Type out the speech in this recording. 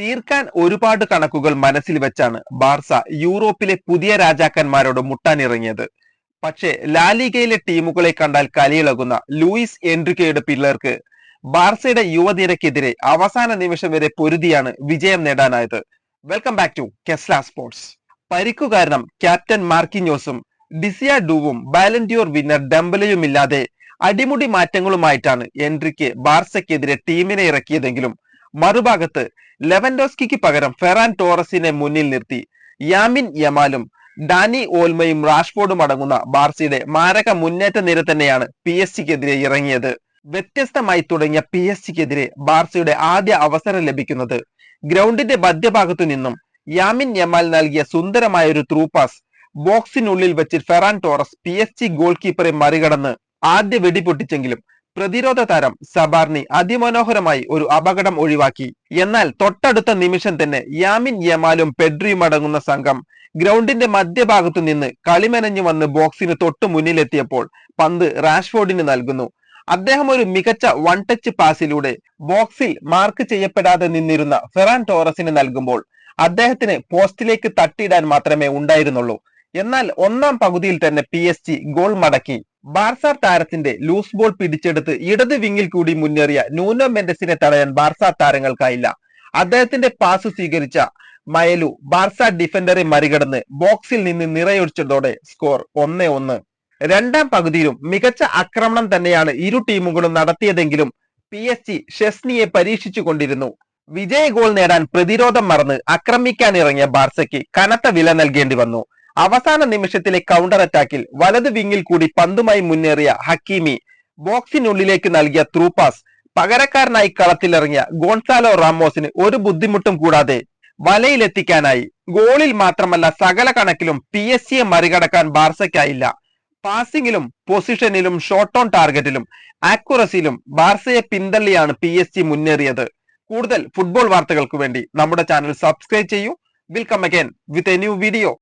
തീർക്കാൻ ഒരുപാട് കണക്കുകൾ മനസ്സിൽ വെച്ചാണ് ബാർസ യൂറോപ്പിലെ പുതിയ രാജാക്കന്മാരോട് മുട്ടാനിറങ്ങിയത്. പക്ഷേ ലാലിഗയിലെ ടീമുകളെ കണ്ടാൽ കലിയിളകുന്ന ലൂയിസ് എൻട്രിക്കയുടെ പിള്ളേർക്ക് ബാർസയുടെ യുവനിരക്കെതിരെ അവസാന നിമിഷം വരെ പൊരുതിയാണ് വിജയം നേടാനായത്. Welcome back to കെസ്ല sports. പരിക്കു കാരണം ക്യാപ്റ്റൻ മാർക്കിഞ്ഞോസും ഡിസിയ ഡൂവും ബാലന്റിയോർ വിന്നർ ഡംബലയും ഇല്ലാതെ അടിമുടി മാറ്റങ്ങളുമായിട്ടാണ് എൻട്രിക്ക് ബാർസയ്ക്കെതിരെ ടീമിനെ ഇറക്കിയതെങ്കിലും മറുഭാഗത്ത് ലെവൻഡോസ്കിക്ക് പകരം ഫെറാൻ ടോറസിനെ മുന്നിൽ നിർത്തി. യാമിൻ യമാലും ഡാനി ഓൽമയും റാഷ്ഫോർഡും അടങ്ങുന്ന ബാർസയുടെ മാരക മുന്നേറ്റ നിര തന്നെയാണ് പി എസ് സിക്കെതിരെ ഇറങ്ങിയത്. വ്യത്യസ്തമായി തുടങ്ങിയ പി എസ് സിക്കെതിരെ ബാർസയുടെ ആദ്യ അവസരം ലഭിക്കുന്നത് ഗ്രൗണ്ടിന്റെ മധ്യഭാഗത്തു നിന്നും യാമിൻ യമാൽ നൽകിയ സുന്ദരമായ ഒരു ത്രൂ പാസ് ബോക്സിനുള്ളിൽ വെച്ച് Ferran Torres P S G goal കീപ്പറെ മറികടന്ന് ആദ്യ വെടിപൊട്ടിച്ചെങ്കിലും പ്രതിരോധ താരം സബാർണി അതിമനോഹരമായി ഒരു അപകടം ഒഴിവാക്കി. എന്നാൽ തൊട്ടടുത്ത നിമിഷം തന്നെ യാമിൻ യമാലും പെഡ്രിയും അടങ്ങുന്ന സംഘം ഗ്രൗണ്ടിന്റെ മധ്യഭാഗത്തു നിന്ന് കളിമെനഞ്ഞു വന്ന് ബോക്സിന് തൊട്ടു മുന്നിലെത്തിയപ്പോൾ പന്ത് റാഷ്ഫോർഡിന് നൽകുന്നു. അദ്ദേഹം ഒരു മികച്ച വൺ ടച്ച് പാസിലൂടെ ബോക്സിൽ മാർക്ക് ചെയ്യപ്പെടാതെ നിന്നിരുന്ന ഫെറാൻ ടോറസിന് നൽകുമ്പോൾ അദ്ദേഹത്തിന് പോസ്റ്റിലേക്ക് തട്ടിയിടാൻ മാത്രമേ ഉണ്ടായിരുന്നുള്ളൂ. എന്നാൽ ഒന്നാം പകുതിയിൽ തന്നെ പി ഗോൾ മടക്കി. ബാർസ താരത്തിന്റെ ലൂസ് ബോൾ പിടിച്ചെടുത്ത് ഇടത് വിങ്ങിൽ കൂടി മുന്നേറിയ ന്യൂനോ മെൻഡസിനെ തടയാൻ ബാർസ താരങ്ങൾക്കായില്ല. അദ്ദേഹത്തിന്റെ പാസ് സ്വീകരിച്ച മയലു ബാർസ ഡിഫൻഡറെ മറികടന്ന് ബോക്സിൽ നിന്ന് നിറയൊഴിച്ചതോടെ സ്കോർ ഒന്നേ ഒന്ന്. രണ്ടാം പകുതിയിലും മികച്ച ആക്രമണം തന്നെയാണ് ഇരു ടീമുകളും നടത്തിയതെങ്കിലും പി എസ് ജി ഷെസ്നിയെ പരീക്ഷിച്ചു കൊണ്ടിരുന്നു. വിജയ ഗോൾ നേടാൻ പ്രതിരോധം മറന്ന് ആക്രമിക്കാൻ ഇറങ്ങിയ ബാർസയ്ക്ക് കനത്ത വില നൽകേണ്ടി വന്നു. അവസാന നിമിഷത്തിലെ കൗണ്ടർ അറ്റാക്കിൽ വലത് വിങ്ങിൽ കൂടി പന്തുമായി മുന്നേറിയ ഹക്കീമി ബോക്സിനുള്ളിലേക്ക് നൽകിയ ത്രൂ പാസ് പകരക്കാരനായി കളത്തിലിറങ്ങിയ ഗോൺസാലോ റാമോസിന് ഒരു ബുദ്ധിമുട്ടും കൂടാതെ വലയിലെത്തിക്കാനായി. ഗോളിൽ മാത്രമല്ല സകല കണക്കിലും പി എസ് സിയെ മറികടക്കാൻ ബാർസയ്ക്കായില്ല. പാസിംഗിലും പൊസിഷനിലും ഷോട്ട് ഓൺ ടാർഗറ്റിലും ആക്യുറസിയിലും ബാർസയെ പിന്തള്ളിയാണ് പി എസ് സി മുന്നേറിയത്. കൂടുതൽ ഫുട്ബോൾ വാർത്തകൾക്ക് വേണ്ടി നമ്മുടെ ചാനൽ സബ്സ്ക്രൈബ് ചെയ്യൂ. Welcome again with a new video